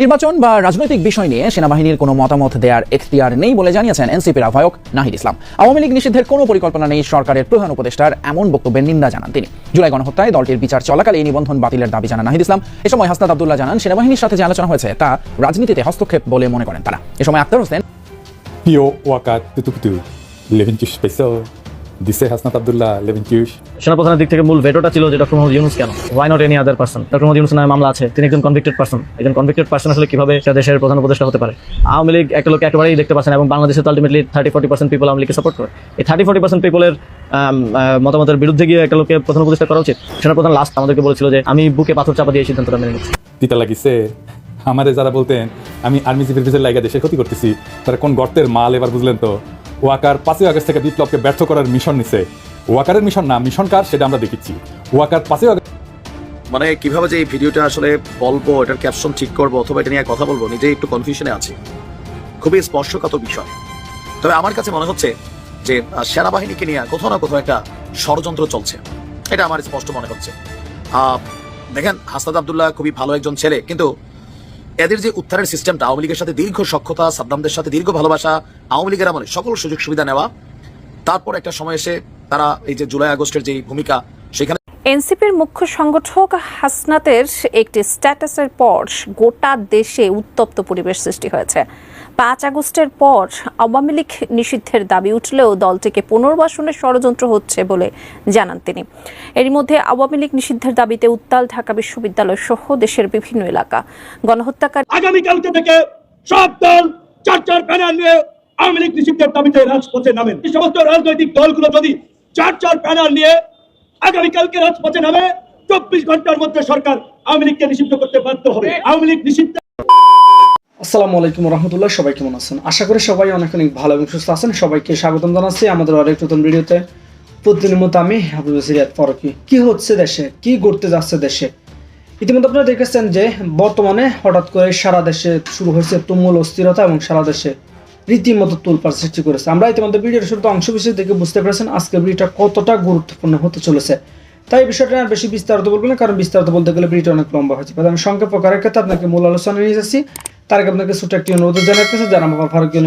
নির্বাচন বা রাজনৈতিক বিষয় নিয়ে সেনাবাহিনীর কোনো মতামত দেওয়ার এখতিয়ার নেই বলে জানিয়েছেন এনসিপির আহ্বায়ক নাহিদ ইসলাম। আওয়ামী লীগ নিষিদ্ধের কোনো পরিকল্পনা নেই সরকারের প্রধান উপদেষ্টার এমন বক্তব্যের নিন্দা জানান তিনি। জুলাই গণহত্যায় দলটির বিচার চলাকালে এই নিবন্ধন বাতিলের দাবি জানান নাহিদ ইসলাম। এ সময় হাসনাত আবদুল্লাহ জানান, সেনাবাহিনীর সাথে যে আলোচনা হয়েছে তা রাজনীতিতে হস্তক্ষেপ বলে মনে করেন তারা। এ সময় Akter Hossain. Pio Waka Dise Hasnat Abdullah, Leventush. সেনাপ্রধানের দিক থেকে মূল ভেটোটা ছিল যে ডক্টর মোহাম্মদ ইউনুস কেন? Why not any other person doctor Mohammad Yunus নামে মামলা আছে তিনি একজন কনভিক্টেড পার্সন একজন কনভিক্টেড পার্সন আসলে কীভাবে দেশের প্রধান উপদেষ্টা হতে পারে? আওয়ামী লীগ একটা লোক একেবারেই দেখতে পাচ্ছেন এবং বাংলাদেশে তো ultimately thirty forty percent people Awami লীগকে সাপোর্ট করে। এই থার্টি ফোর্টি পার্সেন্ট পিপলের মতামতের বিরুদ্ধে গিয়ে একটা লোককে প্রধান উপদেষ্টা করা উচিত? সেনাপ্রধান লাস্ট আমাদেরকে বলেছিল যে আমি বুকে পাথর চাপা দিয়ে এই সিদ্ধান্তটা মেনে নিচ্ছি। তিতা লাগিছে। আমাদের যারা বলতেন আমি আর্মি চিফের পিছের লাইগা দেশের ক্ষতি করতেছি তারা কোন গর্তের মাল এবার বুঝলেন তো? ওয়াকার পাঁচই আগস্ট থেকে বিপ্লবকে ব্যর্থ করার মিশন নিছে। ওয়াকারের মিশন না, মিশন কার সেটা আমরা দেখেছি ওয়াকার পাঁচই মানে কীভাবে যে এই ভিডিওটা আসলে বলব, এটার ক্যাপশন ঠিক করব, অথবা এটা নিয়ে কথা বলব, নিজেই একটু কনফিউশনে আছি। খুবই স্পর্শকাতর বিষয়। তবে আমার কাছে মনে হচ্ছে যে সেনাবাহিনীকে নিয়ে কোথাও না কোথাও একটা ষড়যন্ত্র চলছে। এটা আমার স্পষ্ট মনে হচ্ছে। দেখেন হাসনাদ আবদুল্লাহ খুবই ভালো একজন ছেলে, কিন্তু এদের যে উত্থানের সিস্টেমটা, আওয়ামী লীগের সাথে দীর্ঘ সক্ষতা সাদ্দামদের সাথে দীর্ঘ ভালোবাসা, আওয়ামী লীগের আমলে সকল সুযোগ সুবিধা নেওয়া, তারপর একটা সময় এসে তারা এই যে জুলাই আগস্টের যে ভূমিকা, সেখানে এনসিপির মুখ্য সংগঠক হাসনাতের একটি স্ট্যাটাসের পর গোটা দেশে উত্তপ্ত পরিবেশ সৃষ্টি হয়েছে। পাঁচ আগস্টের পর আওয়ামী লীগ নিষিদ্ধের দাবি উঠলেও দলটিকে পুনর্বাসনের ষড়যন্ত্র হচ্ছে বলে জানান তিনি। এরই মধ্যে আওয়ামী লীগ নিষিদ্ধের দাবিতে উত্তাল ঢাকা বিশ্ববিদ্যালয় সহ দেশের বিভিন্ন এলাকা। গণহত্যাকারী আগামীকালকে থেকে সব দল চার চার প্যানেল নিয়ে আওয়ামী লীগ নিষিদ্ধের দাবিতে রাজপথে নামেন এই সমস্ত রাজনৈতিক দলগুলো যদি চার চার প্যানেল নিয়ে আগামীকালকে রাজপথে নামে, চব্বিশ ঘণ্টার মধ্যে সরকার আওয়ামী লীগকে নিষিদ্ধ করতে বাধ্য হবে। আওয়ামী লীগ নিষিদ্ধ আসসালামু আলাইকুম রহমতুল্লাহ, সবাই কেমন আছেন? আশা করি সবাই অনেক অনেক ভালো এবং সুস্থ আছেন। সবাইকে স্বাগতম জানাচ্ছি আমাদের আরেক নতুন ভিডিওতে। প্রতিদিনের মতো আমি সিরিয়াত ফরকি। কি হচ্ছে দেশে? কি ঘটতে যাচ্ছে দেশে? ইতিমধ্যে আপনারা দেখেছেন যে বর্তমানে হঠাৎ করে সারা দেশে শুরু হয়েছে তুমুল অস্থিরতা এবং সারা দেশে রীতিমতো তুলপার সৃষ্টি করেছে। আমরা ইতিমধ্যে ভিডিওর শুরুতে অংশ বিশেষ দেখে বুঝতে পেরেছেন আজকের ভিডিওটা কতটা গুরুত্বপূর্ণ হতে চলেছে। তাই বিষয়টা আর বেশি বিস্তারিত বলব না, কারণ বিস্তারিত বলতে গেলে ভিডিওটা অনেক লম্বা হয়েছে আমি সংক্ষেপ প্রকারের ক্ষেত্রে আপনাকে মূল আলোচনা নিয়ে যাচ্ছি। তার আপনাকে ছোট একটি অনুরোধ জানাতেছে যারা আমার ফারুকি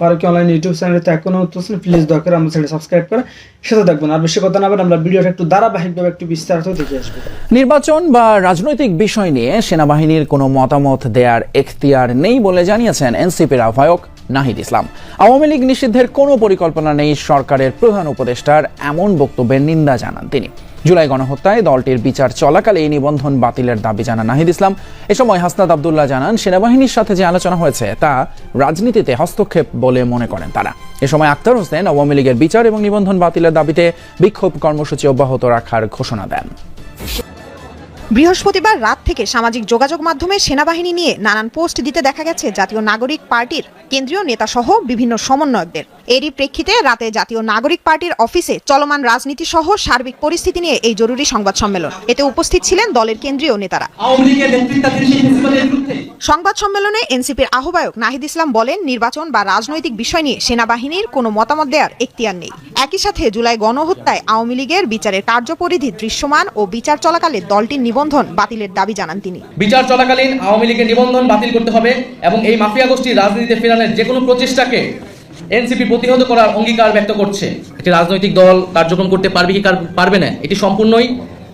ফারুকি অনলাইন ইউটিউব চ্যানেলতে এখনও হচ্ছেন প্লিজ দয়া করে আমাদের চ্যানেল সাবস্ক্রাইব করে সেটা দেখবেন আর বেশি কথা না বলে আমরা ভিডিওটা একটু ধারাবাহিকভাবে একটু বিস্তারিত দেখে আসব। নির্বাচন বা রাজনৈতিক বিষয় নিয়ে সেনাবাহিনীর কোনো মতামত দেওয়ার এখতিয়ার নেই বলে জানিয়েছেন এনসিপির আহ্বায়ক নাহিদ ইসলাম। আওয়ামী লীগ নিষিদ্ধের কোনো পরিকল্পনা নেই সরকারের প্রধান উপদেষ্টার, এমন বক্তব্যের নিন্দা জানান তিনি। জুলাই গণহত্যায় দলটির বিচার চলাকালে এই নিবন্ধন বাতিলের দাবি জানান নাহিদ ইসলাম। এ সময় হাসনাত আবদুল্লাহ জানান, সেনাবাহিনীর সাথে যে আলোচনা হয়েছে, তা রাজনীতিতে হস্তক্ষেপ বলে মনে করেন তারা। এ সময় আক্তার হোসেন আওয়ামী লীগের বিচার এবং নিবন্ধন বাতিলের দাবিতে বিক্ষোভ কর্মসূচি অব্যাহত রাখার ঘোষণা দেন। বৃহস্পতিবার রাত থেকে সামাজিক যোগাযোগ মাধ্যমে সেনাবাহিনী নিয়ে নানান পোস্ট দিতে দেখা গেছে, জাতীয় নাগরিক পার্টির কেন্দ্রীয় নেতাসহ বিভিন্ন সমন্বয়কদের। এরই প্রেক্ষিতে রাতে জাতীয় নাগরিক পার্টির অফিসে চলমান রাজনীতি সহ সার্বিক পরিস্থিতি নিয়ে এই জরুরি সংবাদ সম্মেলন। এতে উপস্থিত ছিলেন দলের কেন্দ্রীয় নেতারা। সংবাদ সম্মেলনে এনসিপির আহ্বায়ক নাহিদ ইসলাম বলেন নির্বাচন বা রাজনৈতিক বিষয় নিয়ে সেনাবাহিনীর কোনো মতামত দেওয়ার এখতিয়ার নেই। একই সাথে জুলাই গণহত্যায় আওয়ামী লীগের বিচারের কার্যপরিধি দৃশ্যমান ও বিচার চলাকালে দলটির নিবন্ধন বাতিলের দাবি জানান তিনি। বিচার চলাকালীন আওয়ামী লীগের নিবন্ধন বাতিল করতে হবে এবং এই মাফিয়া গোষ্ঠীর রাজনীতিতে ফেরানোর যে কোনো প্রচেষ্টাকে এনসিপি প্রতিহত করার অঙ্গীকার ব্যক্ত করছে। একটি রাজনৈতিক দল কার্যক্রম করতে পারবে কি পারবে না, এটি সম্পূর্ণই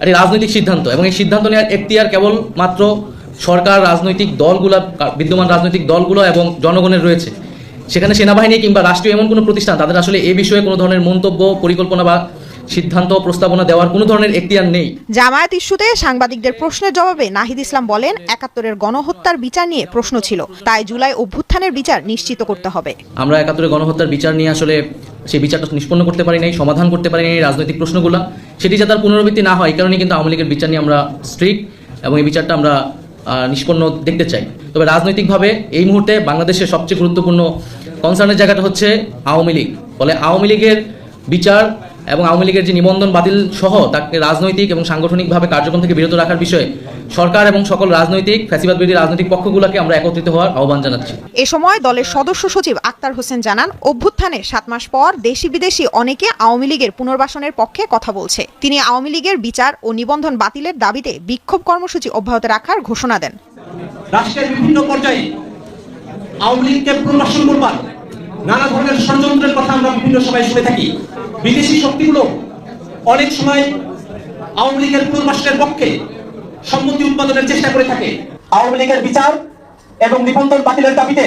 একটি রাজনৈতিক সিদ্ধান্ত এবং এই সিদ্ধান্ত নেওয়ার এখতিয়ার কেবল মাত্র সরকার, রাজনৈতিক দলগুলো বিদ্যমান রাজনৈতিক দলগুলো এবং জনগণের রয়েছে। সেখানে সেনাবাহিনী কিংবা রাষ্ট্রীয় এমন কোনো প্রতিষ্ঠান, তাদের আসলে এ বিষয়ে কোনো ধরনের মন্তব্য, পরিকল্পনা বা সিদ্ধান্ত প্রস্তাবনা দেওয়ার কোনো ধরনের এখতিয়ার নেই। জামায়াত ইস্যুতে সাংবাদিকদের প্রশ্নের জবাবে নাহিদ ইসলাম বলেন একাত্তরের গণহত্যার বিচার নিয়ে প্রশ্ন ছিল। তাই জুলাই অভ্যুত্থানের বিচার নিশ্চিত করতে হবে। আমরা একাত্তরের গণহত্যার বিচার নিয়ে আসলে সেই বিচারটা নিষ্পন্ন করতে পারি নাই সমাধান করতে পারি নাই রাজনৈতিক প্রশ্নগুলো। সেটি যাতে আর পুনরাবৃত্তি না হয় এই কারণে কিন্তু আওয়ামী লীগের বিচার নিয়ে আমরা স্ট্রিক্ট এবং এই বিচারটা আমরা নিষ্পন্ন দেখতে চাই। তবে রাজনৈতিকভাবে এই মুহূর্তে বাংলাদেশের সবচেয়ে গুরুত্বপূর্ণ কনসার্নের জায়গাটা হচ্ছে আওয়ামী লীগ। ফলে আওয়ামী লীগের বিচার এবং আওয়ামী লীগের যে নিবন্ধন বাতিল সহ তাকে রাজনৈতিক এবং সাংগঠনিকভাবে কার্যক্রম থেকে বিরত রাখার বিষয়ে সরকার এবং সকল রাজনৈতিক ফ্যাসিবাদ বিরোধী রাজনৈতিক পক্ষগুলোকে আমরা একত্রিত হওয়ার আহ্বান জানাচ্ছি। এ সময় দলের সদস্য সচিব আক্তার হোসেন জানান অভ্যুত্থানে সাত মাস পর দেশি বিদেশি অনেকে আওয়ামী লীগের পুনর্বাসনের পক্ষে কথা বলছে। তিনি আওয়ামী লীগের বিচার ও নিবন্ধন বাতিলের দাবিতে বিক্ষোভ কর্মসূচি অব্যাহত রাখার ঘোষণা দেন। রাষ্ট্রের বিভিন্ন পর্যায়ে আওয়ামী লীগকে পুনর্বাসন করবার নানা ধরনের ষড়যন্ত্রের কথা আমরা বিভিন্ন সময় শুনে থাকি। বিদেশি শক্তিগুলো অনেক সময় আওয়ামী লীগের পুনর্বাসনের পক্ষে সম্মতি উৎপাদনের চেষ্টা করে থাকে। আওয়ামী লীগের বিচার এবং নিবন্ধন বাতিলের দাবিতে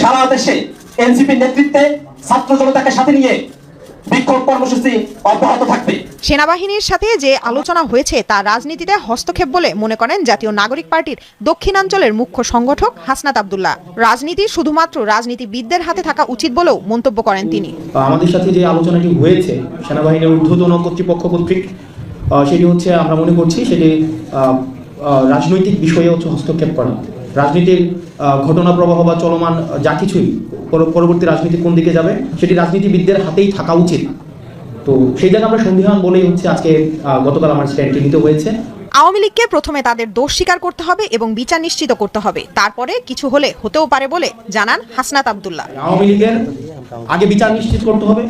সারা দেশে এনসিপির নেতৃত্বে ছাত্র জনতাকে সাথে নিয়ে বিক্ষোভ কর্মসূচি অব্যাহত থাকবে। সেনাবাহিনীর সাথে যে আলোচনা হয়েছে তা রাজনীতিতে হস্তক্ষেপ বলে মনে করেন জাতীয় নাগরিক পার্টির দক্ষিণাঞ্চলের মুখ্য সংগঠক হাসনাত আবদুল্লাহ। রাজনীতি শুধুমাত্র রাজনীতিবিদদের হাতে থাকা উচিত বলেও মন্তব্য করেন তিনি। আমাদের সাথে যে আলোচনাটি হয়েছে সেনাবাহিনীর ঊর্ধ্বতন কর্তৃপক্ষ কর্তৃক সেটি হচ্ছে আমরা মনে করছি সেটি রাজনৈতিক বিষয়ে হচ্ছে হস্তক্ষেপ করা। রাজনীতির ঘটনা প্রবাহ বা চলমান যা কিছুই পরবর্তী রাজনীতি কোন দিকে যাবে সেটি রাজনীতিবিদদের হাতেই থাকা উচিত। তো সেই জায়গায় আমরা সন্দিহান বলেই হচ্ছে আজকে গতকাল আমার স্ট্যান্ডটি নিতে হয়েছে। আওয়ামী লীগকে প্রথমে তাদের দোষ স্বীকার করতে হবে এবং বিচার নিশ্চিত করতে হবে। তারপরে কিছু হলে হতেও পারে বলে জানান হাসনাত আবদুল্লাহ। আওয়ামী লীগের আগে বিচার নিশ্চিত করতে হবে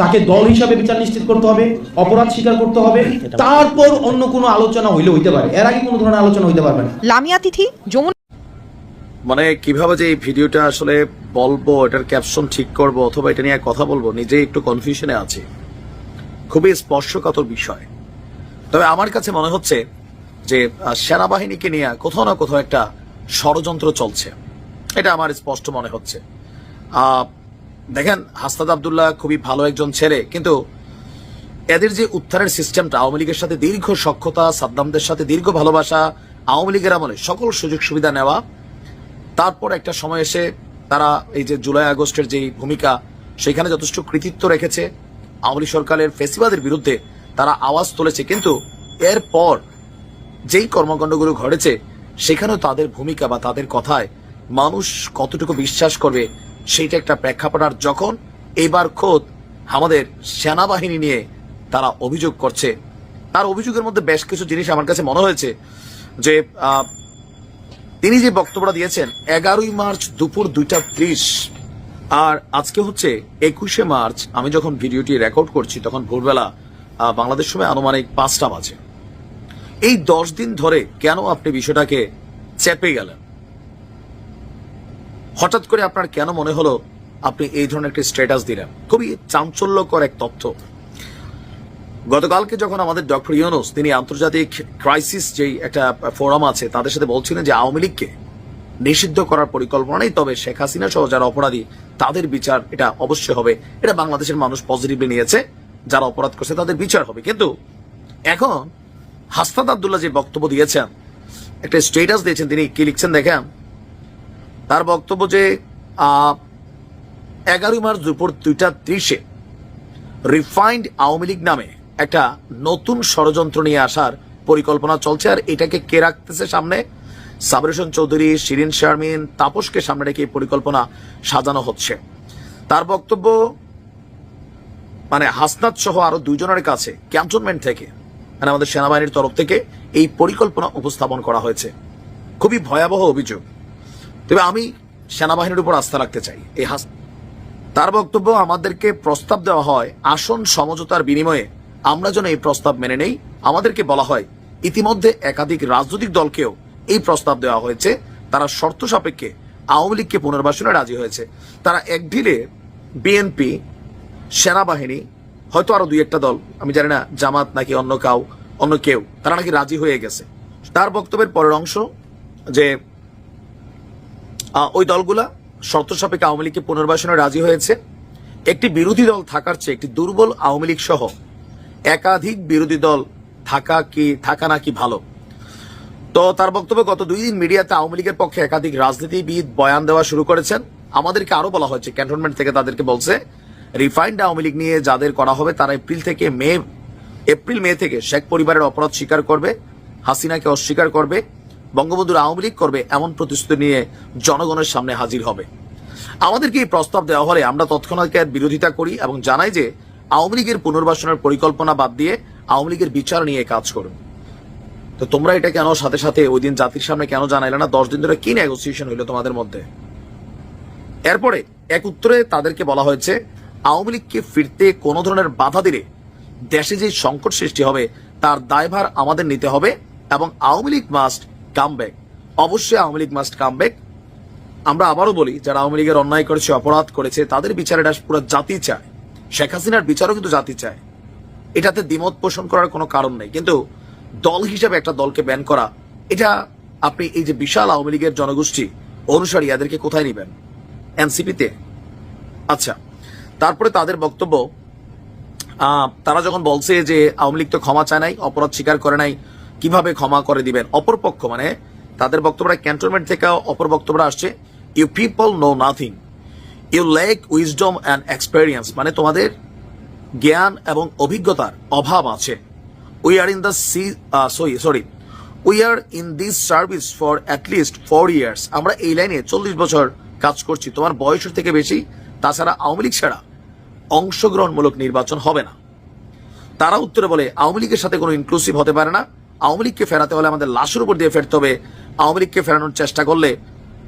তাকে দল হিসাবে বিচার নিশ্চিত করতে হবে অপরাধ স্বীকার করতে হবে তারপর অন্য কোনো আলোচনা হইলে হইতে পারে। এর আগে কোনো ধরনের আলোচনা হইতে পারবে না। লামিয়া তিথি যমুনা মানে কীভাবে যে এই ভিডিওটা আসলে বলব, এটার ক্যাপশন ঠিক করব, অথবা এটা নিয়ে কথা বলব, নিজেই একটু কনফিউশনে আছি। খুবই স্পর্শকাতর বিষয়। তবে আমার কাছে মনে হচ্ছে যে সেনাবাহিনীকে নিয়ে কোথাও না কোথাও একটা ষড়যন্ত্র চলছে। এটা আমার স্পষ্ট মনে হচ্ছে। দেখেন, হাস্তাদ আবদুল্লাহ খুবই ভালো একজন ছেলে, কিন্তু এদের যে উত্থানের সিস্টেমটা আওয়ামী লীগের সাথে দীর্ঘ সক্ষতা সাদ্দামদের সাথে দীর্ঘ ভালোবাসা, আওয়ামী লীগের আমলে সকল সুযোগ সুবিধা নেওয়া তারপর একটা সময় এসে তারা এই যে জুলাই আগস্টের যে ভূমিকা, সেখানে যথেষ্ট কৃতিত্ব রেখেছে। আওয়ামী সরকারের ফেসিবাদের বিরুদ্ধে তারা আওয়াজ তুলেছে। কিন্তু এরপর যেই কর্মকাণ্ডগুলো ঘটেছে, সেখানেও তাদের ভূমিকা বা তাদের কথায় মানুষ কতটুকু বিশ্বাস করবে, সেইটা একটা প্রেক্ষাপট। আর যখন এবার খোদ আমাদের সেনাবাহিনী নিয়ে তারা অভিযোগ করছে, তার অভিযোগের মধ্যে বেশ কিছু জিনিস আমার কাছে মনে হয়েছে যে তিনি যে বক্তব্যটা দিয়েছেন, এগারোই মার্চ দুপুর দুইটা ত্রিশ। আর আজকে হচ্ছে একুশে মার্চ, আমি যখন ভিডিওটি রেকর্ড করছি, তখন ভোরবেলা বাংলাদেশ সময় আনুমানিক পাঁচটা বাজে। এই দশ দিন ধরে কেন আপনি বিষয়টাকে চেপে গেলেন? হঠাৎ করে আপনার কেন মনে হলো আপনি এই ধরনের একটি স্ট্যাটাস দিলেন? খুবই চাঞ্চল্যকর এক তথ্য। গতকালকে যখন আমাদের ডক্টর ইউনুস, তিনি আন্তর্জাতিক ক্রাইসিস যেই একটা ফোরাম আছে, তাদের সাথে বলছিলেন যে আওয়ামী লীগকে নিষিদ্ধ করার পরিকল্পনা নেই, তবে শেখ হাসিনা সহ যারা অপরাধী, তাদের বিচার এটা অবশ্যই হবে। এটা বাংলাদেশের মানুষ পজিটিভলি নিয়েছে, যারা অপরাধ করছে তাদের বিচার হবে। কিন্তু এখন হাসনাত আবদুল্লাহ যে বক্তব্য দিয়েছেন, একটা স্টেটাস দিয়েছেন তিনি, কি লিখছেন দেখেন? তার বক্তব্য যে এগারোই মার্চ দুপুর দুইটা ত্রিশে রিফাইন্ড আওয়ামী লীগ নামে একটা নতুন ষড়যন্ত্র নিয়ে আসার পরিকল্পনা চলছে, আর এটাকে কে রাখতেছে সামনে? সাবরেশন চৌধুরী, শিরিন শারমিন, তাপসকে সামনে রেখে এই পরিকল্পনা সাজানো হচ্ছে। তার বক্তব্য মানে হাসনাত সহ আরও দুইজনের কাছে, ক্যান্টনমেন্ট থেকে মানে আমাদের সেনাবাহিনীর তরফ থেকে এই পরিকল্পনা উপস্থাপন করা হয়েছে। খুবই ভয়াবহ অভিযোগ। তবে আমি সেনাবাহিনীর উপর আস্থা রাখতে চাই। এই হাস তার বক্তব্য, আমাদেরকে প্রস্তাব দেওয়া হয় আসন সমঝোতার বিনিময়ে আমরা যেন এই প্রস্তাব মেনে নেই। আমাদেরকে বলা হয়, ইতিমধ্যে একাধিক রাজনৈতিক দলকেও এই প্রস্তাব দেওয়া হয়েছে। তারা শর্ত সাপেক্ষে আওয়ামী লীগকে পুনর্বাসনে রাজি হয়েছে। তারা এক ঢিলে বিএনপি সেনাবাহিনী, হয়তো আরও দুই একটা দল, আমি জানি না, জামাত নাকি অন্য কাউ, অন্য কেউ, তারা নাকি রাজি হয়ে গেছে। তার বক্তব্যের পরের অংশ, যে ওই দলগুলা শর্ত সাপেক্ষে আওয়ামী লীগকে পুনর্বাসনে রাজি হয়েছে। একটি বিরোধী দল থাকার চেয়ে একটি দুর্বল আওয়ামী লীগ সহ একাধিক বিরোধী দল থাকা কি, থাকা নাকি ভালো? তো তার বক্তব্য গত দুই দিন মিডিয়াতে আওয়ামী লীগের পক্ষে একাধিক রাজনীতিবিদ বয়ান দেওয়া শুরু করেছেন। আমাদেরকে আরও বলা হয়েছে, ক্যান্টনমেন্ট থেকে তাদেরকে বলছে, রিফাইন্ড আওয়ামী লীগ নিয়ে যাদের করা হবে, তারা এপ্রিল থেকে মে, এপ্রিল, মে থেকে শেখ পরিবারের অপরাধ স্বীকার করবে, হাসিনাকে অস্বীকার করবে, বঙ্গবন্ধুর আওয়ামী লীগ করবে, এমন প্রতিশ্রুতি নিয়ে জনগণের সামনে হাজির হবে। আমাদেরকে এই প্রস্তাব দেওয়া হলে আমরা তৎক্ষণাৎ বিরোধিতা করি এবং জানাই যে আওয়ামী লীগের পুনর্বাসনের পরিকল্পনা বাদ দিয়ে আওয়ামী লীগের বিচার নিয়ে কাজ করুন তো তোমরা এটা কেন সাথে সাথে ওই দিন জাতির সামনে কেন জানাইলে না? দশ দিন ধরে কি নেগোসিয়েশন হইল তোমাদের মধ্যে? এরপরে এক উত্তরে তাদেরকে বলা হয়েছে, আওয়ামী লীগকে ফিরতে কোনো ধরনের বাধা দিলে দেশে যে সংকট সৃষ্টি হবে, তার দায়ভার আমাদের নিতে হবে এবং Awami League must come back অবশ্যই Awami League must come back আমরা আবারও বলি, যারা আওয়ামী লীগের অন্যায় করেছে, অপরাধ করেছে, তাদের বিচার পুরো জাতি চায়। শেখ হাসিনার বিচারও কিন্তু জাতি চায়। এটাতে দ্বিমত পোষণ করার কোনো কারণ নেই। কিন্তু দল হিসেবে একটা দলকে ব্যান করা, এটা আপনি এই যে বিশাল আওয়ামী লীগের জনগোষ্ঠী অনুসারী এদেরকে কোথায় নেবেন? এনসিপিতে। আচ্ছা তারপরে তাদের বক্তব্য তারা যখন বলছে যে আওয়ামী লীগ তো ক্ষমা চায় নাই, অপরাধ স্বীকার করে নাই, কীভাবে ক্ষমা করে দিবেন? অপরপক্ষ মানে তাদের বক্তব্যটা ক্যান্টনমেন্ট থেকে অপর বক্তব্যটা আসছে you people know nothing you lack wisdom and experience মানে তোমাদের জ্ঞান এবং অভিজ্ঞতার অভাব আছে। We are in the see sorry sorry we are in this service for at least four years আমরা এই লাইনে চল্লিশ বছর কাজ করছি। তোমার বয়সের থেকে বেশি, তাছাড়া আওয়ামী লীগ ছাড়া অংশগ্রহণমূলক নির্বাচন হবে না। তারা উত্তরে বলে, আওয়ামী লীগের সাথে কোনো ইনক্লুসিভ হতে পারে না। আওয়ামী লীগকে ফেরাতে হলে আমাদের লাশের উপর দিয়ে ফেরতে হবে। আওয়ামী লীগকে ফেরানোর চেষ্টা করলে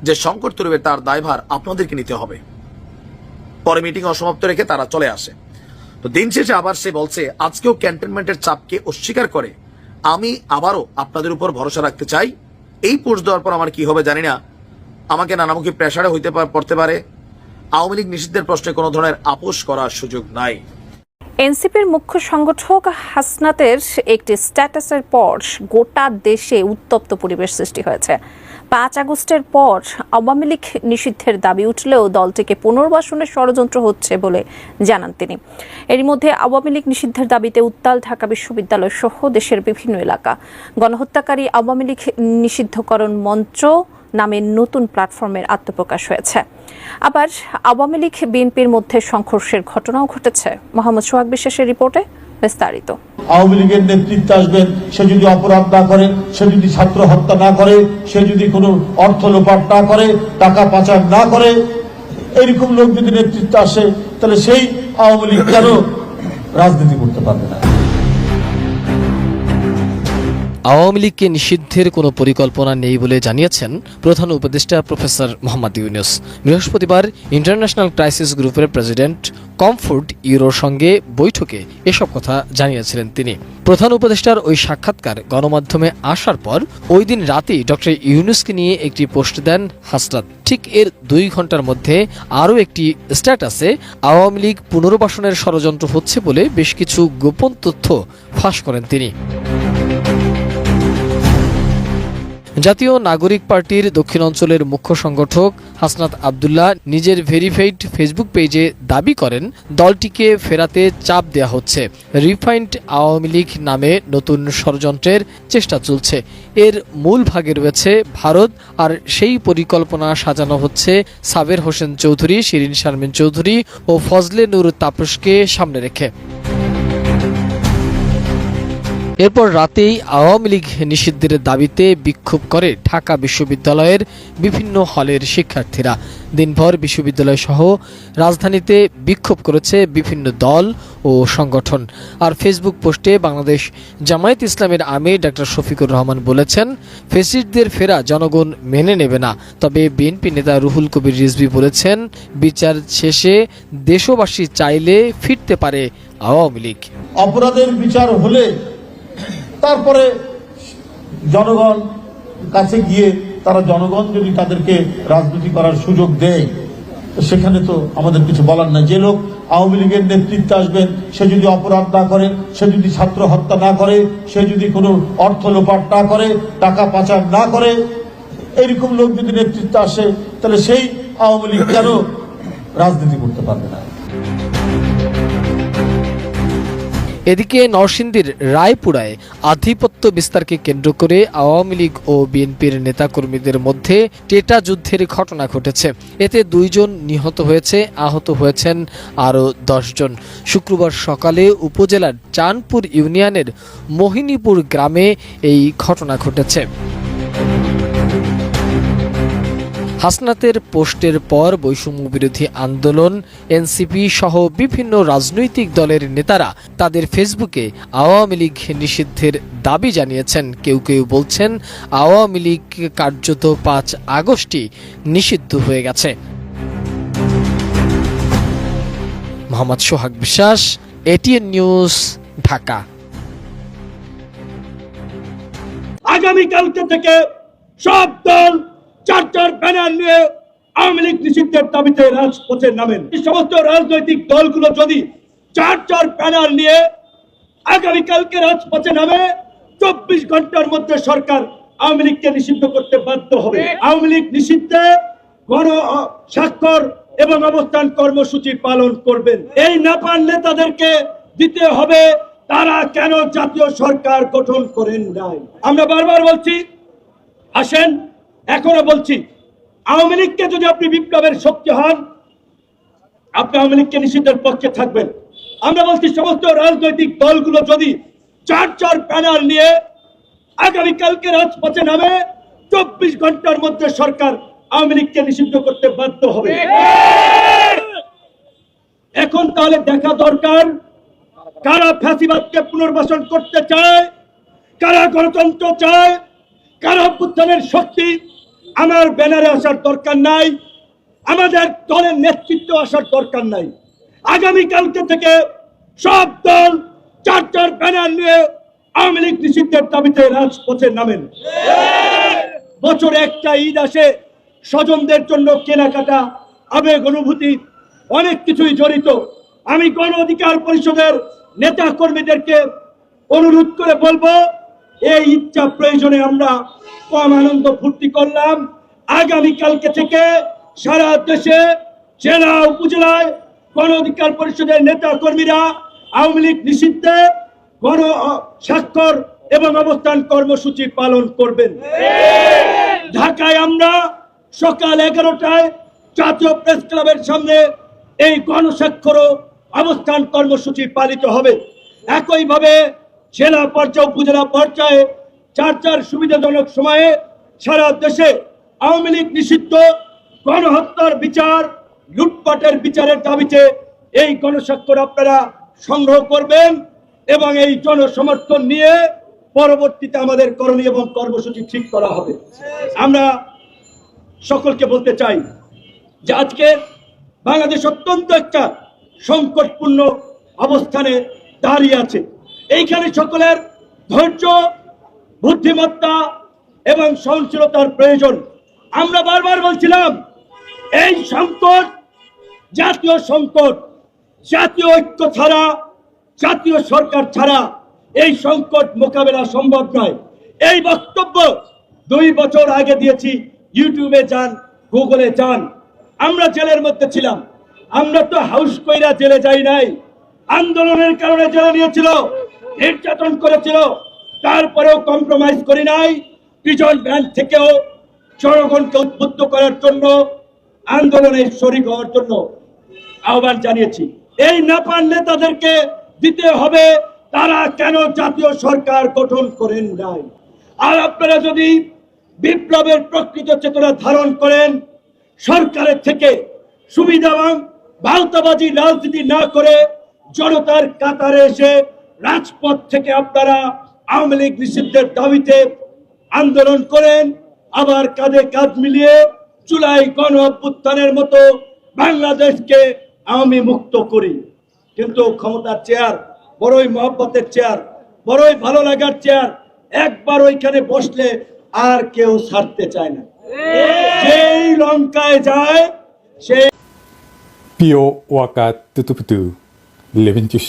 যে সংকট তৈরি তার দায়ভার আপনাদেরকে নিতে হবে। পরে মিটিং অসমাপ্ত রেখে তারা চলে আসে। তো দিন শেষে আবার সে বলছে, আজকেও ক্যান্টনমেন্টের চাপকে অস্বীকার করে। আমি আবারও আপনাদের উপর ভরসা রাখতে চাই। এই পোস্ট দেওয়ার পর আমার কি হবে জানি না। আমাকে নানামুখী প্রেসারে হইতে পড়তে পারে। আওয়ামী লীগ নিষিদ্ধের প্রশ্নে কোনো ধরনের আপোষ করার সুযোগ নাই। এনসিপির মুখ্য সংগঠক হাসনাতের একটি স্ট্যাটাসের পর গোটা দেশে উত্তপ্ত পরিবেশ সৃষ্টি হয়েছে। পাঁচ আগস্টের পর আওয়ামী লীগ নিষিদ্ধের দাবি উঠলেও দলটিকে পুনর্বাসনের ষড়যন্ত্র হচ্ছে বলে জানান তিনি। এর মধ্যে আওয়ামী লীগ নিষিদ্ধের দাবিতে উত্তাল ঢাকা বিশ্ববিদ্যালয় সহ দেশের বিভিন্ন এলাকা। গণহত্যাকারী আওয়ামী লীগ নিষিদ্ধকরণ মঞ্চ নামে নতুন প্ল্যাটফর্মের আত্মপ্রকাশ হয়েছে। আবার আওয়ামী লীগ বিএনপির মধ্যে সংঘর্ষের ঘটনাও ঘটেছে। মোহাম্মদ সোহাগ বিশ্বাসের রিপোর্টে বিস্তারিত। আওয়ামী লীগের নেতৃত্বে আসবেন, সে যদি অপরাধ না করে, সে যদি ছাত্র হত্যা না করে, সে যদি কোনো অর্থ লোপাট না করে, টাকা পাচার না করে, এরকম লোক যদি নেতৃত্বে আসে, তাহলে সেই আওয়ামী লীগ কেন রাজনীতি করতে পারবে না? আওয়ামী লীগকে নিষিদ্ধের কোনো পরিকল্পনা নেই বলে জানিয়েছেন প্রধান উপদেষ্টা প্রফেসর মোহাম্মদ ইউনুস। বৃহস্পতিবার ইন্টারন্যাশনাল ক্রাইসিস গ্রুপের প্রেসিডেন্ট কমফোর্ট ইউরোর সঙ্গে বৈঠকে এসব কথা জানিয়েছিলেন তিনি। প্রধান উপদেষ্টার ওই সাক্ষাৎকার গণমাধ্যমে আসার পর ওই দিন রাতেই ডক্টর ইউনুসকে নিয়ে একটি পোস্ট দেন হাসরাত ঠিক এর দুই ঘণ্টার মধ্যে আরও একটি স্ট্যাটাসে আওয়ামী লীগ পুনর্বাসনের ষড়যন্ত্র হচ্ছে বলে বেশ কিছু গোপন তথ্য ফাঁস করেন তিনি। জাতীয় নাগরিক পার্টির দক্ষিণ অঞ্চলের মুখ্য সংগঠক হাসনাত আবদুল্লাহ নিজের ভেরিফাইড ফেসবুক পেজে দাবি করেন, দলটিকে ফেরাতে চাপ দেয়া হচ্ছে। রিফাইন্ড আওয়ামী লীগ নামে নতুন ষড়যন্ত্রের চেষ্টা চলছে। এর মূল ভাগে রয়েছে ভারত, আর সেই পরিকল্পনা সাজানো হচ্ছে সাবের হোসেন চৌধুরী, শিরিন শারমিন চৌধুরী ও ফজলে নূর তাপসকে সামনে রেখে। এরপর রাতেই আওয়ামী লীগ নিষিদ্ধের দাবিতে বিক্ষোভ করে ঢাকা বিশ্ববিদ্যালয়ের বিভিন্ন হলের শিক্ষার্থীরা। দিনভর বিশ্ববিদ্যালয় সহ রাজধানীতে বিক্ষোভ করেছে বিভিন্ন দল ও সংগঠন। আর ফেসবুক পোস্টে বাংলাদেশ জামায়াত ইসলামের আমির ডাক্তার শফিকুর রহমান বলেছেন, ফেসিস্টদের ফেরা জনগণ মেনে নেবে না। তবে বিএনপি নেতা রুহুল কবির রিজভি বলেছেন, বিচার শেষে দেশবাসী চাইলে ফিরতে পারে আওয়ামী লীগ। অপরাধের বিচার হলে তারপরে জনগণ কাছে গিয়ে তারা জনগণ যদি তাদেরকে রাজনীতি করার সুযোগ দেয় সেখানে তো আমাদের কিছু বলার নাই। যে লোক আওয়ামী লীগের নেতৃত্বে আসবেন, সে যদি অপরাধ না করে, সে যদি ছাত্র হত্যা না করে, সে যদি কোনো অর্থ লোপাট না করে, টাকা পাচার না করে, এরকম লোক যদি নেতৃত্বে আসে, তাহলে সেই আওয়ামী লীগ কেন রাজনীতি করতে পারবে না? এদিকে নরসিংদীর রায়পুরায় আধিপত্য বিস্তারকে কেন্দ্র করে আওয়ামী লীগ ও বিএনপির নেতাকর্মীদের মধ্যে টেটা যুদ্ধের ঘটনা ঘটেছে। এতে দুইজন নিহত হয়েছে, আহত হয়েছেন আরও দশজন। শুক্রবার সকালে উপজেলার চাঁদপুর ইউনিয়নের মোহিনীপুর গ্রামে এই ঘটনা ঘটেছে। হাসনাতের পোস্টের পর বৈষম্য বিরোধী আন্দোলন, এনসিপি সহ বিভিন্ন রাজনৈতিক দলের নেতারা তাদের ফেসবুকে আওয়ামী লীগ নিষিদ্ধের দাবি জানিয়েছেন। কেউ কেউ বলছেন আওয়ামী লীগ কার্যত পাঁচ আগস্টই নিষিদ্ধ হয়ে গেছে। মোহাম্মদ সোহাগ বিশ্বাস, এটিএন নিউজ, ঢাকা। আগামীকালকে থেকে সব দল চার চার ব্যানার নিয়ে আওয়ামী লীগ নিষিদ্ধের দাবিতে রাজপথে নামেন। এই সমস্ত রাজনৈতিক দলগুলো যদি চার চার ব্যানার নিয়ে আগামীকালকে রাজপথে নামে, চব্বিশ ঘণ্টার মধ্যে সরকার আওয়ামী লীগকে নিষিদ্ধ করতে বাধ্য হবে। আওয়ামী লীগ নিষিদ্ধে গণ স্বাক্ষর এবং অবস্থান কর্মসূচি পালন করবেন। এই না পারলে তাদেরকে দিতে হবে, তারা কেন জাতীয় সরকার গঠন করেন নাই? আমরা বারবার বলছি, আসেন এখনও বলছি, আওয়ামী লীগকে যদি আপনি বিপ্লবের শক্তি হন, আপনি আওয়ামী লীগকে নিষিদ্ধের পক্ষে থাকবেন। আমরা বলছি, সমস্ত রাজনৈতিক দলগুলো যদি চার চার প্যানেল নিয়ে আগামীকালকে রাজপথে নামে, চব্বিশ ঘণ্টার মধ্যে সরকার আওয়ামী লীগকে নিষিদ্ধ করতে বাধ্য হবে। এখন তাহলে দেখা দরকার, কারা ফ্যাসিবাদকে পুনর্বাসন করতে চায়, কারা গণতন্ত্র চায়, কারা অভ্যুত্থানের শক্তি আমার ব্যানারে আসার দরকার নাই, আমাদের দলের নেতৃত্ব আসার দরকার নাই। আগামীকালকে থেকে সব দল চার চার ব্যানার নিয়ে আওয়ামী লীগ নিষিদ্ধের দাবিতে রাজপথে নামেন। বছরে একটা ঈদ আসে, স্বজনদের জন্য কেনাকাটা, আবেগ, অনুভূতি অনেক কিছুই জড়িত। আমি গণ অধিকার পরিষদের নেতা কর্মীদেরকে অনুরোধ করে বলব, এই ইচ্ছা প্রয়োজনে আমরা কম আনন্দ ফুর্তি করলাম। আগামীকালকে থেকে সারা দেশে, জেলা, উপজেলায় গণ অধিকার পরিষদের নেতা কর্মীরা আওয়ামী লীগ নিষিদ্ধে গণ স্বাক্ষর এবং অবস্থান কর্মসূচি পালন করবেন। ঢাকায় আমরা সকাল এগারোটায় জাতীয় প্রেস ক্লাবের সামনে এই গণস্বাক্ষর অবস্থান কর্মসূচি পালিত হবে। একইভাবে জেলা পর্যায়ে, উপজেলা পর্যায়ে চার চার সুবিধাজনক সময়ে সারা দেশে আওয়ামী লীগ নিষিদ্ধ গণহত্যার বিচার, লুটপাটের বিচারের দাবিতে এই গণস্বাক্ষর আপনারা সংগ্রহ করবেন এবং এই জনসমর্থন নিয়ে পরবর্তীতে আমাদের করণীয় এবং কর্মসূচি ঠিক করা হবে। আমরা সকলকে বলতে চাই যে আজকে বাংলাদেশ অত্যন্ত একটা সংকটপূর্ণ অবস্থানে দাঁড়িয়ে আছে। এইখানে সকলের ধৈর্য বুদ্ধিমত্তা এবং সহনশীলতার প্রয়োজন। আমরা বারবার বলছিলাম, এই সংকট জাতীয় সংকট, জাতীয় ঐক্য ছাড়া, জাতীয় সরকার ছাড়া এই সংকট মোকাবেলা সম্ভব নয়। এই বক্তব্য দুই বছর আগে দিয়েছি, ইউটিউবে যান, গুগলে যান। আমরা জেলের মধ্যে ছিলাম। আমরা তো হাউস কইরা জেলে যাই নাই। আন্দোলনের কারণে জেলে নিয়েছিল, নির্যাতন করেছিল। তারপরেও কম্প্রোমাইজ করি নাই। পিজন ভ্যান থেকেও জনগণকে উদ্বুদ্ধ করার জন্য, আন্দোলনে শরিক হওয়ার জন্য আহ্বান জানিয়েছি। এই না পারলে তাদেরকে দিতে হবে, তারা কেন জাতীয় সরকার গঠন করেন নাই? আর আপনারা যদি বিপ্লবের প্রকৃত চেতনা ধারণ করেন, সরকারের থেকে সুবিধাবান ভাওতাবাজি রাজনীতি না করে জনতার কাতারে এসে রাজপথ থেকে আপনারা আওয়ামী লীগ নিষিদ্ধের দাবিতে আন্দোলন করেন আবার কাঁধে কাঁধ মিলিয়ে জুলাই গণ অভ্যুত্থানের মতো বাংলাদেশকে আমি মুক্ত করি। কিন্তু ক্ষমতার চেয়ার বড়ই মহব্বতের চেয়ার বড়ই ভালো লাগার চেয়ার একবার ওইখানে বসলে আর কেউ ছাড়তে চায় না। যেই লঙ্কায় যায় সেই Pio Waka Tutuputu, Leventush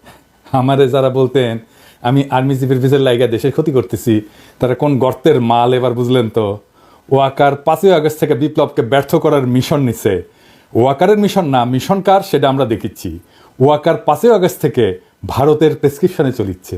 আমারে যারা বলতেন, আমি আর্মি চিফের পিছের লাইগা দেশের ক্ষতি করতেছি, তারা কোন গর্তের মাল এবার বুঝলেন তো? ওয়াকার পাঁচই আগস্ট থেকে বিপ্লবকে ব্যর্থ করার মিশন নিছে। ওয়াকারের মিশন না মিশন কার সেটা আমরা দেখিচ্ছি। ওয়াকার পাঁচই আগস্ট থেকে ভারতের প্রেসক্রিপশনে চলিচ্ছে।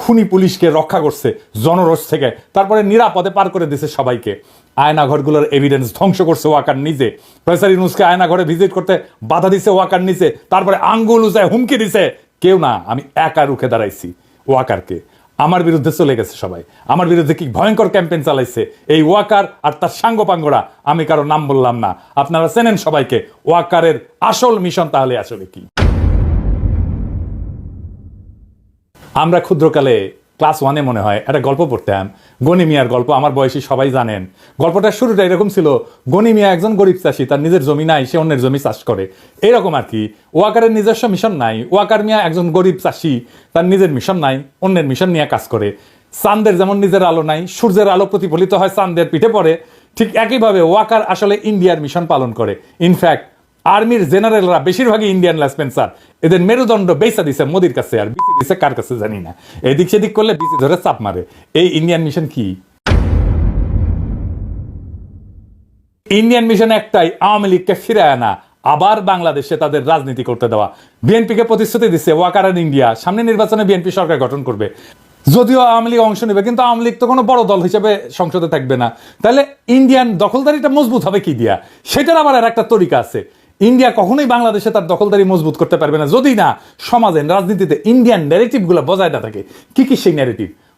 খুনি পুলিশকে রক্ষা করছে জনরোষ থেকে। তারপরে নিরাপদে পার করে দিছে সবাইকে। আয়নাঘরগুলোর এভিডেন্স ধ্বংস করছে ওয়াকার নিজে। প্রফেসর ইউনুসকে আয়নাঘরে ভিজিট করতে বাধা দিছে ওয়াকার নিচে তারপরে আঙ্গুল উজায় হুমকি দিছে। কেউ না, আমি একা রুখে দাঁড়াইছি ওয়াকারকে। আমার বিরুদ্ধে চলে গেছে সবাই। আমার বিরুদ্ধে কি ভয়ঙ্কর ক্যাম্পেইন চালাইছে? এই ওয়াকার আর তার সাঙ্গপাঙ্গরা, আমি কারও নাম বললাম না। আপনারা চেনেন সবাইকে, ওয়াকারের আসল মিশন তাহলে আসলে কি? আমরা ক্ষুদ্রকালে ক্লাস ওয়ানে মনে হয় একটা গল্প পড়তাম। গনি মিয়ার গল্প, আমার বয়সী সবাই জানেন। গল্পটার শুরুটা এরকম ছিল, গনি মিয়া একজন গরিব চাষি, তার নিজের জমি নাই, সে অন্যের জমি চাষ করে। এরকম আর কি। ওয়াকারের নিজস্ব মিশন নাই, ওয়াকার মিয়া একজন গরিব চাষি, তার নিজের মিশন নাই, অন্যের মিশন নিয়ে কাজ করে। চান্দের যেমন নিজের আলো নাই, সূর্যের আলো প্রতিফলিত হয় চান্দের পিঠে পড়ে। ঠিক একইভাবে ওয়াকার আসলে ইন্ডিয়ার মিশন পালন করে। ইনফ্যাক্ট আর্মির জেনারেলরা বেশিরভাগই ইন্ডিয়ান স্পেন্সার এদের মেরুদণ্ড বেসা দিছে মোদির কাছে, আর বিসি দিছে কার কাছে জানি না। এদিক সেদিক করলে বিসি ধরে চাপ মারে। এই ইন্ডিয়ান মিশন কি? ইন্ডিয়ান মিশন একটাই, আওয়ামী লীগকে ফিরে আনা, আবার বাংলাদেশে তাদের রাজনীতি করতে দেওয়া। বিএনপিকে প্রতিশ্রুতি দিচ্ছে ওয়াকার ইন্ডিয়া, সামনে নির্বাচনে বিএনপি সরকার গঠন করবে। যদিও আওয়ামী লীগ অংশ নেবে, কিন্তু আওয়ামী লীগ তো কোনো বড় দল হিসেবে সংসদে থাকবে না। তাহলে ইন্ডিয়ান দখলদারিটা মজবুত হবে কি দিয়া? সেটার আবার আর একটা তরিকা আছে। ইন্ডিয়া কখনোই বাংলাদেশে তার দখলদারি মজবুত করতে পারবে না। যদি না সমাজের রাজনীতিতে ইন্ডিয়ান ন্যারেটিভগুলো বজায় না থাকে। কি কি সেই ন্যারেটিভ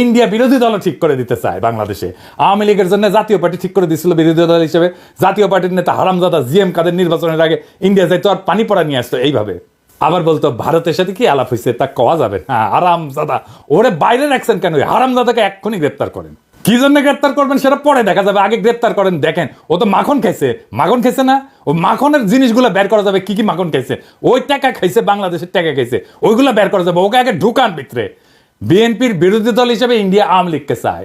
ইন্ডিয়া বিরোধী দল ঠিক করে দিতে চায় বাংলাদেশে। আওয়ামী লীগের জন্য জাতীয় পার্টি ঠিক করে দিছিল বিরোধী দল হিসেবে। জাতীয় পার্টির নেতা হারামজাদা জিএম কাদের নির্বাচনের আগে ইন্ডিয়া যাইতো আর পানি পড়া নিয়ে আসতো এইভাবে। আবার বলতো, ভারতের সাথে কি আলাপ হয়েছে? তা কওয়া যাবে হ্যাঁ হারামজাদা, ওরে বাইরে রাখছেন কেন? হারামজাদাকে এক্ষুনি গ্রেপ্তার করেন। কি জন্য গ্রেপ্তার করবেন সেটা পরে দেখা যাবে। আগে গ্রেপ্তার করেন, দেখেন, ও তো মাখন খাইছে। মাখন খাইছে না? ও মাখনের জিনিসগুলো বের করা যাবে। কি কি মাখন খাইছে? ওই টাকা খাইছে, বাংলাদেশের টাকা খাইছে। ওইগুলো বের করা যাবে। ওকে আগে ঢুকান ভিতরে। বিএনপির বিরোধী দল হিসেবে ইন্ডিয়া আওয়ামী লীগকে চায়।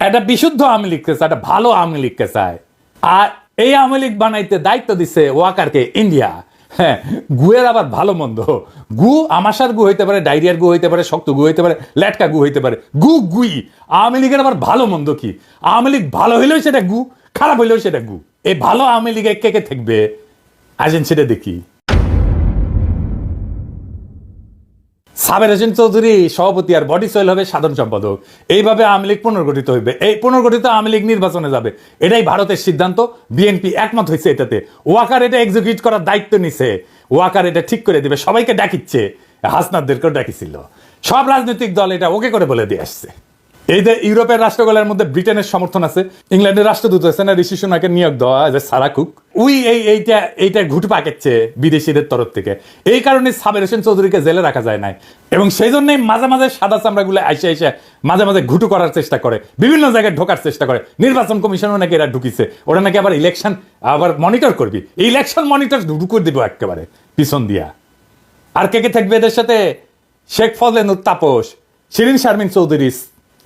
একটা বিশুদ্ধ আওয়ামী লীগকে চায় একটা ভালো আওয়ামী লীগকে চায়। আর এই আওয়ামী লীগ বানাইতে দায়িত্ব দিচ্ছে ওয়াকারকে ইন্ডিয়া। হ্যাঁ গুয়ের আবার ভালো মন্দ। গু আমাশার গু হইতে পারে, ডায়রিয়ার গু হইতে পারে, শক্ত গু হইতে পারে, ল্যাটকা গু হইতে পারে। গু গুই। আওয়ামী লীগের আবার ভালো মন্দ কি? আওয়ামী লীগ ভালো হইলেও সেটা গু, খারাপ হইলেও সেটা গু। এই ভালো আওয়ামী লীগে কে কে থাকবে। আসেন সেটা দেখি। সাবের হোসেন চৌধুরী সভাপতি আর বডি সয়েল হবে সাধারণ সম্পাদক। এইভাবে আওয়ামী লীগ পুনর্গঠিত হইবে। এই পুনর্গঠিত আওয়ামী লীগ নির্বাচনে যাবে। এটাই ভারতের সিদ্ধান্ত। বিএনপি একমত হয়েছে এটাতে। ওয়াকার এটা এক্সিকিউট করার দায়িত্ব নিছে। ওয়াকার এটা ঠিক করে দেবে। সবাইকে ডাকিচ্ছে। হাসনাদদেরকেও ডাকিছিল। সব রাজনৈতিক দল এটা ওকে করে বলে দিয়ে আসছে। এই যে ইউরোপের রাষ্ট্রগুলোর মধ্যে ব্রিটেনের সমর্থন আছে, ইংল্যান্ডের রাষ্ট্রদূত আছে না, ঋষি সোনাকে নিয়োগ দেওয়া যে সারা কুক। উই এই এইটা এইটা ঘুট পাকেচ্ছে বিদেশিদের তরফ থেকে। এই কারণে সাবের হোসেন চৌধুরীকে জেলে রাখা যায় নাই। এবং সেই জন্যই মাঝে মাঝে সাদা চামড়াগুলো আইসে আইসে মাঝে মাঝে ঘুটু করার চেষ্টা করে, বিভিন্ন জায়গায় ঢোকার চেষ্টা করে। নির্বাচন কমিশনও নাকি এরা ঢুকিছে। ওরা নাকি আবার ইলেকশন আবার মনিটর করবি। ইলেকশন মনিটর ঢুকু দিব একেবারে, পিছন দিয়া। আর কে কে থাকবে এদের সাথে? শেখ ফজলেনুর তাপস, শিরিন শারমিন চৌধুরী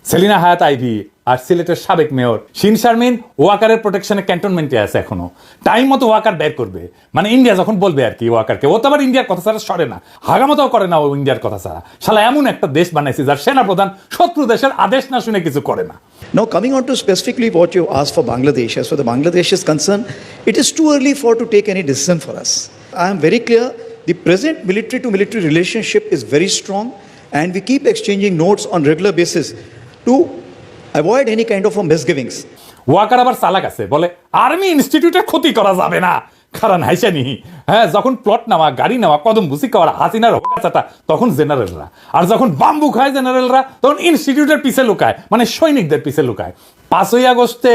সেলিনা হায়াত আইভি আর সিলেটের সাবেক মেয়র শিন শারমিন ওয়াকারের প্রোটেকশনে ক্যান্টনমেন্টে আছে এখনও টাইম মতো ওয়াকার বের করবে মানে ইন্ডিয়া যখন বলবে আর কি ওয়াকারকে ও তো আবার ইন্ডিয়ার কথা ছাড়া সরে না হাগামতাও করে না ও ইন্ডিয়ার কথা ছাড়া শালা এমন একটা দেশ বানাইছে যার সেনাপ্রধান শত্রু দেশের আদেশ না শুনে কিছু করে না Now, coming on to specifically what you asked for Bangladesh, as far as Bangladesh is concerned, it is too early for to take any decision for us. I am very clear the present military to military relationship is very strong, and we keep exchanging notes on regular basis to avoid any kind of মিসগিভিংস. Waker আবার চালাক আছে, বলে army ইনস্টিটিউটে ক্ষতি করা যাবে না। কারণ হাইসানি হ্যাঁ যখন প্লট নেওয়া, গাড়ি নেওয়া, কদম বুসি খাওয়া হাসিনার হোকাচাটা তখন জেনারেলরা আর যখন বাম্বু খায় জেনারেলরা তখন ইনস্টিটিউটের পিছে লুকায় মানে সৈনিকদের পিছে লুকায়। পাঁচই আগস্টে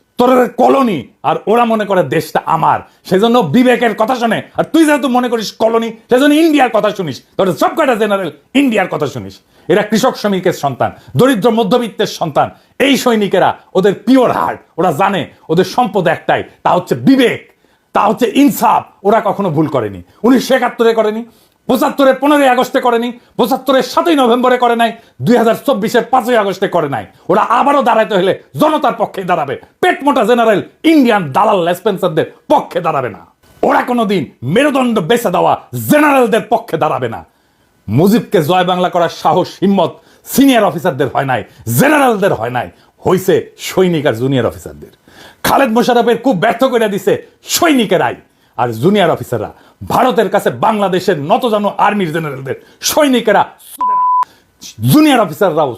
তোরা কলোনি, আর ওরা মনে করে দেশটা আমার। সেজন্য বিবেকের কথা শুনে। আর তুই যেহেতু মনে করিস কলোনি, সেজন্য ইন্ডিয়ার কথা শুনিস। তোরা সব কয়টা জেনারেল ইন্ডিয়ার কথা শুনিস। এরা কৃষক শ্রমিকের সন্তান, দরিদ্র মধ্যবিত্তের সন্তান। এই সৈনিকেরা ওদের পিওর হার্ট ওরা জানে ওদের সম্পদ একটাই, তা হচ্ছে বিবেক, তা হচ্ছে ইনসাফ। ওরা কখনো ভুল করেনি। উনিশশো একাত্তরে করেনি পঁচাত্তরের পনেরোই আগস্টে করেনি পঁচাত্তরের সাতই নভেম্বরে করে নাই, দুই হাজার চব্বিশের পাঁচই আগস্টে করে নাই। ওরা আবারও দাঁড়াইতে হলে জনতার পক্ষে দাঁড়াবে। পেট মোটা জেনারেল, ইন্ডিয়ান দালাল লেসপেন্সারদের পক্ষে দাঁড়াবে না। ওরা কোনোদিন মেরুদণ্ড বেছে দেওয়া জেনারেলদের পক্ষে দাঁড়াবে না। মুজিবকে জয় বাংলা করার সাহস, হিম্মত সিনিয়র অফিসারদের হয় নাই, জেনারেলদের হয় নাই, হইছে সৈনিক আর জুনিয়র অফিসারদের। খালেদ মোশারফের খুব ব্যর্থ করে দিছে সৈনিকেরাই। আর জুনিয়র অফিসাররা, ভারতের কাছে বাংলাদেশের নতজানু আর্মির জেনারেলদের সৈনিকেরা। জুনিয়র অফিসাররাও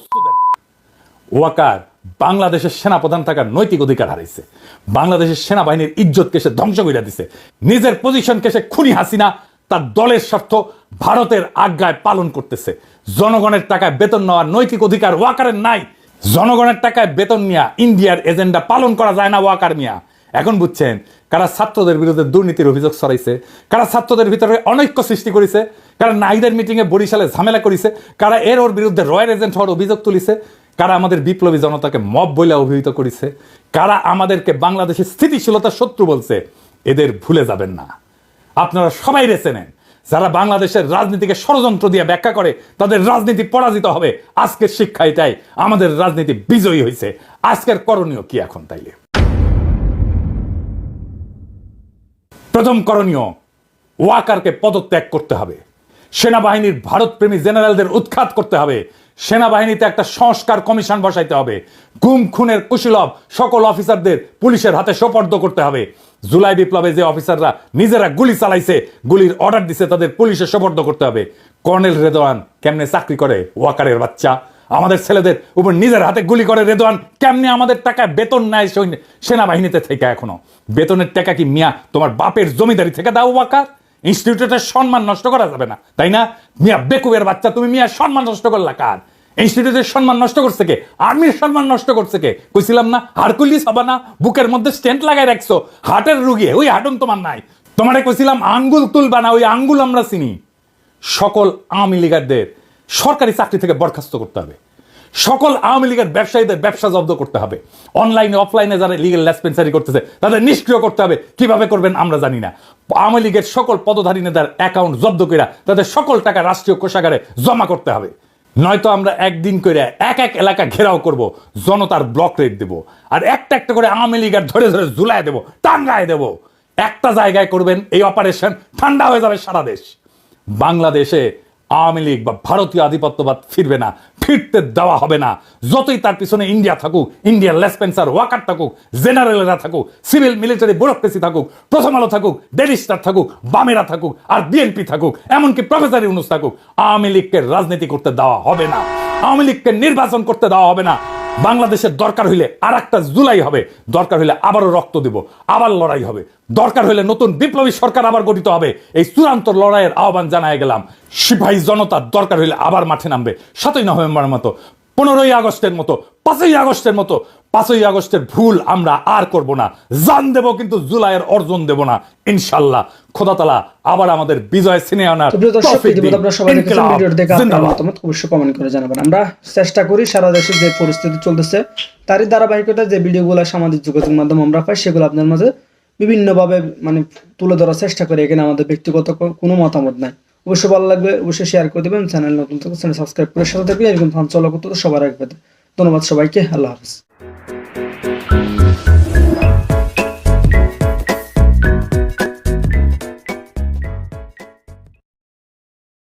ওয়াকার বাংলাদেশের সেনাপ্রধান থাকার নৈতিক অধিকার হারাইছে। বাংলাদেশের সেনাবাহিনীর ইজ্জতকে সে ধ্বংস করে দিছে। নিজের পজিশনকে সে খুনি হাসিনা তার দলের স্বার্থ ভারতের আজ্ঞায় পালন করতেছে। জনগণের টাকায় বেতন নেওয়ার নৈতিক অধিকার ওয়াকারের নাই। জনগণের টাকায় বেতন নেওয়া ইন্ডিয়ার এজেন্ডা পালন করা যায় না, ওয়াকার মিয়া। এখন বুঝছেন কারা ছাত্রদের বিরুদ্ধে দুর্নীতির অভিযোগ ছড়াইছে, কারা ছাত্রদের ভিতরে অনৈক্য সৃষ্টি করেছে, কারা নাইদের মিটিংয়ে বরিশালে ঝামেলা করেছে, কারা এর ওর বিরুদ্ধে রয়্যাল এজেন্ট হওয়ার অভিযোগ তুলিছে কারা আমাদের বিপ্লবী জনতাকে মব বলে অভিহিত করেছে, কারা আমাদেরকে বাংলাদেশের স্থিতিশীলতার শত্রু বলছে, এদের ভুলে যাবেন না। আপনারা সবাই রেছে নেন। যারা বাংলাদেশের রাজনীতিকে ষড়যন্ত্র দিয়ে ব্যাখ্যা করে, তাদের রাজনীতি পরাজিত হবে। আজকের শিক্ষা এটাই, আমাদের রাজনীতি বিজয়ী হয়েছে আজকের করণীয় কি এখন তাইলে? প্রথম করণীয়, ওয়াকারকে পদত্যাগ করতে হবে। সেনাবাহিনীর ভারতপ্রেমী জেনারেলদের উৎখাত করতে হবে। সেনাবাহিনীতে একটা সংস্কার কমিশন বসাইতে হবে। গুম, খুনের কুশীলভ সকল অফিসারদের পুলিশের হাতে সোপর্দ করতে হবে। জুলাই বিপ্লবে যে অফিসাররা নিজেরা গুলি চালাইছে, গুলির অর্ডার দিছে, তাদের পুলিশে সোপর্দ করতে হবে। কর্নেল রেদওয়ান কেমনে চাকরি করে? ওয়াকারের বাচ্চা। আমাদের ছেলেদের উপর নিজের হাতে গুলি করে রেদোয়ান। কেমনে আমাদের টাকায় বেতন নেয় সেনাবাহিনীতে থেকে এখনও? বেতনের টাকা কি মিয়া তোমার বাপের জমিদারি থেকে দাও, ওয়াকার? ইনস্টিটিউটের সম্মান নষ্ট করা যাবে না, তাই না? মিয়া বেকুবের বাচ্চা, তুমি মিয়া সম্মান নষ্ট করলা কার? ইনস্টিটিউটের সম্মান নষ্ট করছে কে? আর্মির সম্মান নষ্ট করছে কে? কইছিলাম না, হারকুলিস হবা না, বুকের মধ্যে স্টেন্ট লাগাই রাখছো, হার্টের রুগী, ওই হাটন তোমার নাই। তোমারে কইছিলাম আঙ্গুল তুলবা না, ওই আঙ্গুল আমরা চিনি। সকল আওয়ামী লীগারদের সরকারি চাকরি থেকে বরখাস্ত করতে হবে। সকল আওয়ামী লীগের ব্যবসায়ীদের ব্যবসা জব্দ করতে হবে। অনলাইনে, অফলাইনে যারা লিগেল লেসপেন্সারি করতেছে, তাদের নিষ্ক্রিয় করতে হবে। কীভাবে করবেন আমরা জানি না। আওয়ামী লীগের সকল পদধারী নেতার অ্যাকাউন্ট জব্দ করে তাদের সকল টাকা রাষ্ট্রীয় কোষাগারে জমা করতে হবে। নয়তো আমরা একদিন করে এক এক এলাকা ঘেরাও করব, জনতার ব্লক রেট দেব। আর একটা একটা করে আওয়ামী লীগের ধরে ধরে ঝুলায় দেব, টাঙ্গায় দেব। একটা জায়গায় করবেন এই অপারেশন ঠান্ডা হয়ে যাবে সারা দেশ। বাংলাদেশে আওয়ামী লীগ বা ভারতীয় আধিপত্যবাদ ফিরবে না, ফিরতে দেওয়া হবে না। যতই তার পিছনে ইন্ডিয়া থাকুক ইন্ডিয়ার লেসপেন্সার ওয়াকার থাকুক, জেনারেলরা থাকুক, সিভিল মিলিটারি ব্যুরোক্রেসি থাকুক, প্রথম আলো থাকুক, ডেলি থাকুক, বামেরা থাকুক, আর বিএনপি থাকুক, এমনকি প্রফেসর ইউনুস থাকুক, আওয়ামী লীগকে রাজনীতি করতে দেওয়া হবে না। আওয়ামী লীগকে নির্বাচন করতে দেওয়া হবে না। বাংলাদেশের দরকার হইলে আর একটা জুলাই হবে। দরকার হইলে আবারও রক্ত দেব, আবার লড়াই হবে। দরকার হইলে নতুন বিপ্লবী সরকার আবার গঠিত হবে। এই চূড়ান্ত লড়াইয়ের আহ্বান জানায় গেলাম। সিপাহী জনতা দরকার হইলে আবার মাঠে নামবে। সাতই নভেম্বরের মতো পনেরোই আগস্টের মতো পাঁচই আগস্টের মতো পাঁচই আগস্টের ভুল আমরা আর করব না। জান দেব কিন্তু জুলাইয়ের অর্জন দেব না ইনশাল্লাহ। খোদাতালা আবার আমাদের বিজয় সিনে আনার অবশ্যই কমেন্ট করে জানাবেন। আমরা চেষ্টা করি সারা দেশে যে পরিস্থিতি চলতেছে তারই ধারাবাহিকতা যে ভিডিওগুলো সামাজিক যোগাযোগ মাধ্যম আমরা পাই সেগুলো আপনার মাঝে বিভিন্নভাবে মানে তুলে ধরার চেষ্টা করি। এখানে আমাদের ব্যক্তিগত কোনো মতামত নাই। অবশ্যই ভালো লাগবে, অবশ্যই শেয়ার করে দেবেন চ্যানেল নতুন চ্যানেল সাবস্ক্রাইব করে সাথে থাকবে এরকম ফান চলা করতে সবার রাখবে ধন্যবাদ সবাইকে, আল্লাহ হাফিজ।